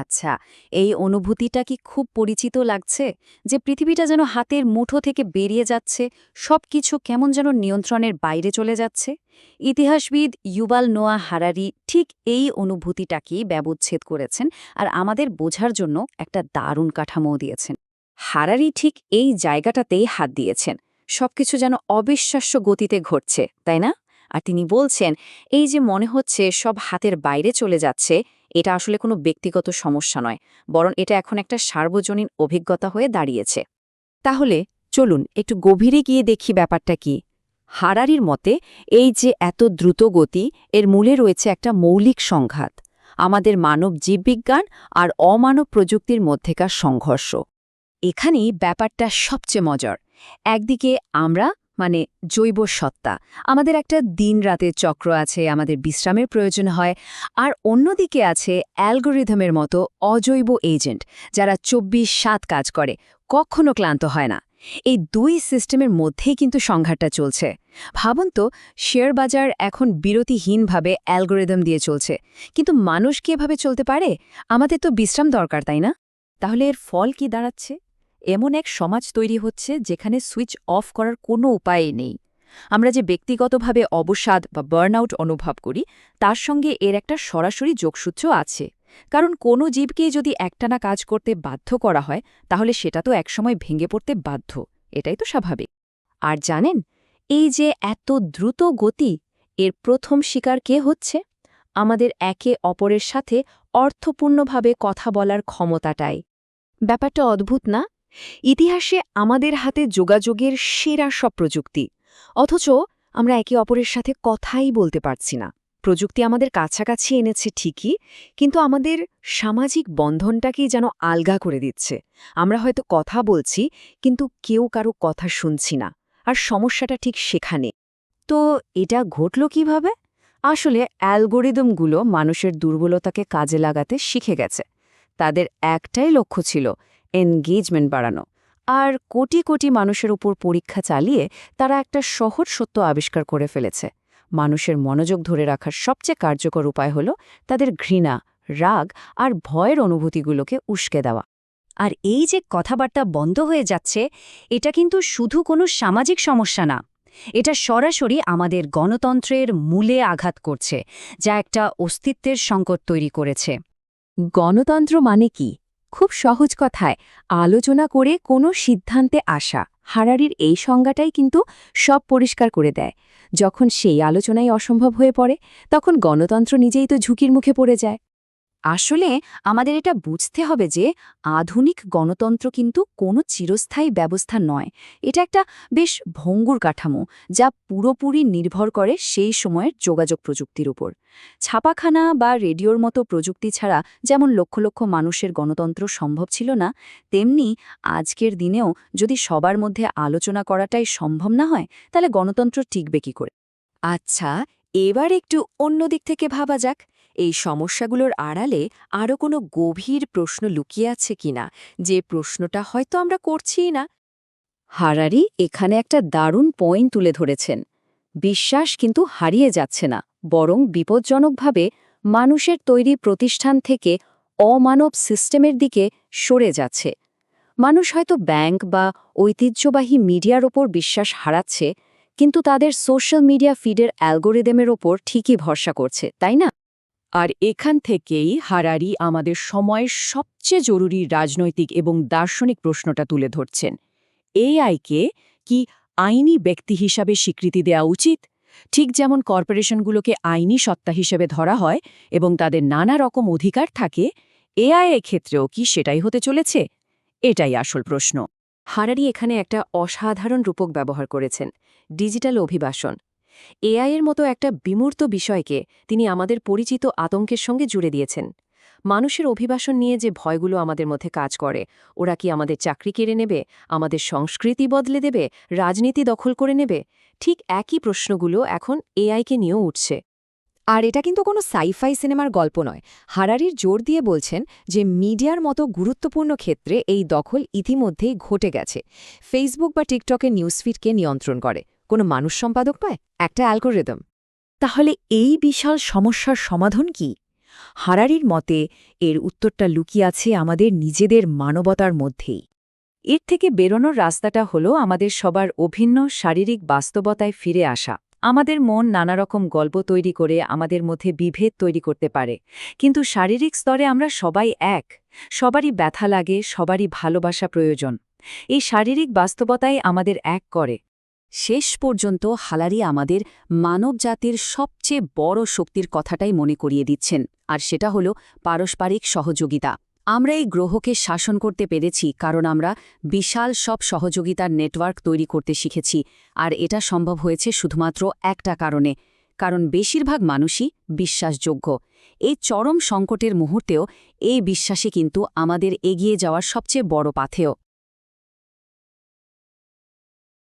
আচ্ছা এই অনুভূতিটা কি খুব পরিচিত লাগছে? যে পৃথিবীটা যেন হাতের মুঠো থেকে বেরিয়ে যাচ্ছে, সবকিছু কেমন যেন নিয়ন্ত্রণের বাইরে চলে যাচ্ছে? ইতিহাসবিদ ইউবাল নোয়া হারারি ঠিক এই অনুভূতিটাকেই ব্যবচ্ছেদ করেছেন আর আমাদের বোঝার জন্য একটা দারুণ কাঠামো দিয়েছেন। হারারি ঠিক এই জায়গাটাতেই হাত দিয়েছেন। সবকিছু যেন অবিশ্বাস্য গতিতে ঘটছে, তাই না? আর তিনি বলছেন, এই যে মনে হচ্ছে সব হাতের বাইরে চলে যাচ্ছে, এটা আসলে কোনো ব্যক্তিগত সমস্যা নয়, বরং এটা এখন একটা সার্বজনীন অভিজ্ঞতা হয়ে দাঁড়িয়েছে। তাহলে চলুন একটু গভীরে গিয়ে দেখি ব্যাপারটা কি। হারারির মতে, এই যে এত দ্রুত গতি, এর মূলে রয়েছে একটা মৌলিক সংঘাত, আমাদের মানব জীববিজ্ঞান আর অমানব প্রযুক্তির মধ্যেকার সংঘর্ষ। এখানেই ব্যাপারটা সবচেয়ে মজার। একদিকে আমরা মানে জৈব সত্তা। আমাদের একটা দিন রাতের চক্র আছে, আমাদের বিশ্রামের প্রয়োজন হয়। আর অন্যদিকে আছে অ্যালগোরিদমের মতো অজৈব এজেন্ট, যারা চব্বিশ সাত কাজ করে, কখনো ক্লান্ত হয় না। এই দুই সিস্টেমের মধ্যেই কিন্তু সংঘাতটা চলছে। ভাবুন তো, শেয়ার বাজার এখন বিরতিহীনভাবে অ্যালগোরিদম দিয়ে চলছে। কিন্তু মানুষ কি এভাবে চলতে পারে? আমাদের তো বিশ্রাম দরকার, তাই না? তাহলে এর ফল কি দাঁড়াচ্ছে? এমন এক সমাজ তৈরি হচ্ছে যেখানে সুইচ অফ করার কোনো উপায় নেই। আমরা যে ব্যক্তিগতভাবে অবসাদ বা বার্নআউট অনুভব করি, তার সঙ্গে এর একটা সরাসরি যোগসূত্র আছে। কারণ কোনো জীবকেই যদি একটানা কাজ করতে বাধ্য করা হয়, তাহলে সেটা তো একসময় ভেঙে পড়তে বাধ্য। এটাই তো স্বাভাবিক। আর জানেন, এই যে এত দ্রুত গতি, এর প্রথম শিকার কে হচ্ছে? আমাদের একে অপরের সাথে অর্থপূর্ণভাবে কথা বলার ক্ষমতাটাই। ব্যাপারটা অদ্ভুত না? ইতিহাসে আমাদের হাতে যোগাযোগের সেরা সব প্রযুক্তি। অথচ আমরা একে অপরের সাথে কথাই বলতে পারছি না। প্রযুক্তি আমাদের কাছাকাছি এনেছে ঠিকই, কিন্তু আমাদের সামাজিক বন্ধনটাকেই যেন আলগা করে দিচ্ছে। আমরা হয়তো কথা বলছি, কিন্তু কেউ কারও কথা শুনছি না, আর সমস্যাটা ঠিক সেখানে। তো এটা ঘটল কীভাবে? আসলে অ্যালগোরিদমগুলো মানুষের দুর্বলতাকে কাজে লাগাতে শিখে গেছে। তাদের একটাই লক্ষ্য ছিল এনগেজমেন্ট বাড়ানো। আর কোটি কোটি মানুষের উপর পরীক্ষা চালিয়ে তারা একটা সহজ সত্য আবিষ্কার করে ফেলেছে। মানুষের মনোযোগ ধরে রাখার সবচেয়ে কার্যকর উপায় হল তাদের ঘৃণা, রাগ আর ভয়ের অনুভূতিগুলোকে উস্কে দেওয়া। আর এই যে কথাবার্তা বন্ধ হয়ে যাচ্ছে, এটা কিন্তু শুধু কোনো সামাজিক সমস্যা না। এটা সরাসরি আমাদের গণতন্ত্রের মূলে আঘাত করছে, যা একটা অস্তিত্বের সংকট তৈরি করেছে। গণতন্ত্র মানে কি? খুব সহজ কথায়, আলোচনা করে কোনো সিদ্ধান্তে আসা। হারারির এই সংজ্ঞাটাই কিন্তু সব পরিষ্কার করে দেয়। যখন সেই আলোচনাই অসম্ভব হয়ে পড়ে, তখন গণতন্ত্র নিজেই তো ঝুঁকির মুখে পড়ে যায়। আসলে আমাদের এটা বুঝতে হবে যে আধুনিক গণতন্ত্র কিন্তু কোনো চিরস্থায়ী ব্যবস্থা নয়। এটা একটা বেশ ভঙ্গুর কাঠামো যা পুরোপুরি নির্ভর করে সেই সময়ের যোগাযোগ প্রযুক্তির উপর। ছাপাখানা বা রেডিওর মতো প্রযুক্তি ছাড়া যেমন লক্ষ লক্ষ মানুষের গণতন্ত্র সম্ভব ছিল না, তেমনি আজকের দিনেও যদি সবার মধ্যে আলোচনা করাটাই সম্ভব না হয়, তাহলে গণতন্ত্র টিকবে কি করে? আচ্ছা এবার একটু অন্য দিক থেকে ভাবা যাক। এই সমস্যাগুলোর আড়ালে আরও কোনো গভীর প্রশ্ন লুকিয়ে আছে কিনা যে প্রশ্নটা হয়তো আমরা করছিই না। হারারি এখানে একটা দারুণ পয়েন্ট তুলে ধরেছেন। বিশ্বাস কিন্তু হারিয়ে যাচ্ছে না, বরং বিপজ্জনকভাবে মানুষের তৈরি প্রতিষ্ঠান থেকে অমানব সিস্টেমের দিকে সরে যাচ্ছে। মানুষ হয়তো ব্যাংক বা ঐতিহ্যবাহী মিডিয়ার ওপর বিশ্বাস হারাচ্ছে, কিন্তু তাদের সোশ্যাল মিডিয়া ফিডের অ্যালগোরিদমের ওপর ঠিকই ভরসা করছে, তাই না? আর এখান থেকেই হারারি আমাদের সময়ের সবচেয়ে জরুরি রাজনৈতিক এবং দার্শনিক প্রশ্নটা তুলে ধরছেন। এআইকে কি আইনি ব্যক্তি হিসাবে স্বীকৃতি দেওয়া উচিত? ঠিক যেমন কর্পোরেশনগুলোকে আইনি সত্তা হিসেবে ধরা হয় এবং তাদের নানা রকম অধিকার থাকে, এআই ক্ষেত্রেও কি সেটাই হতে চলেছে? এটাই আসল প্রশ্ন। হারারি এখানে একটা অসাধারণ রূপক ব্যবহার করেছেন, ডিজিটাল অভিবাসন। এআই এর মতো একটা বিমূর্ত বিষয়কে তিনি আমাদের পরিচিত আতঙ্কের সঙ্গে জুড়ে দিয়েছেন। মানুষের অভিবাসন নিয়ে যে ভয়গুলো আমাদের মধ্যে কাজ করে, ওরা কি আমাদের চাকরি কেড়ে নেবে, আমাদের সংস্কৃতি বদলে দেবে, রাজনীতি দখল করে নেবে? ঠিক একই প্রশ্নগুলো এখন এআইকে নিয়েও উঠছে। আর এটা কিন্তু কোনো সাইফাই সিনেমার গল্প নয়। হারারির জোর দিয়ে বলছেন যে মিডিয়ার মতো গুরুত্বপূর্ণ ক্ষেত্রে এই দখল ইতিমধ্যেই ঘটে গেছে। ফেসবুক বা টিকটকের নিউজফিডকে নিয়ন্ত্রণ করে। কোনো মানুষ সম্পাদক নয়, একটা অ্যালগোরিদম। তাহলে এই বিশাল সমস্যার সমাধান কি? হারারির মতে, এর উত্তরটা লুকিয়ে আছে আমাদের নিজেদের মানবতার মধ্যেই। এর থেকে বেরোনোর রাস্তাটা হলো আমাদের সবার অভিন্ন শারীরিক বাস্তবতায় ফিরে আসা। আমাদের মন নানা রকম গল্প তৈরি করে আমাদের মধ্যে বিভেদ তৈরি করতে পারে। কিন্তু শারীরিক স্তরে আমরা সবাই এক। সবারই ব্যথা লাগে, সবারই ভালোবাসা প্রয়োজন। এই শারীরিক বাস্তবতাই আমাদের এক করে। শেষ পর্যন্ত হালারি আমাদের মানবজাতির সবচেয়ে বড় শক্তির কথাটাই মনে করিয়ে দিচ্ছেন, আর সেটা হলো পারস্পরিক সহযোগিতা। আমরা এই গ্রহকে শাসন করতে পেরেছি কারণ আমরা বিশাল সব সহযোগিতার নেটওয়ার্ক তৈরি করতে শিখেছি, আর এটা সম্ভব হয়েছে শুধুমাত্র একটা কারণে, কারণ বেশিরভাগ মানুষই বিশ্বাসযোগ্য। এই চরম সংকটের মুহূর্তেও এই বিশ্বাসই কিন্তু আমাদের এগিয়ে যাওয়ার সবচেয়ে বড় পাথেয়।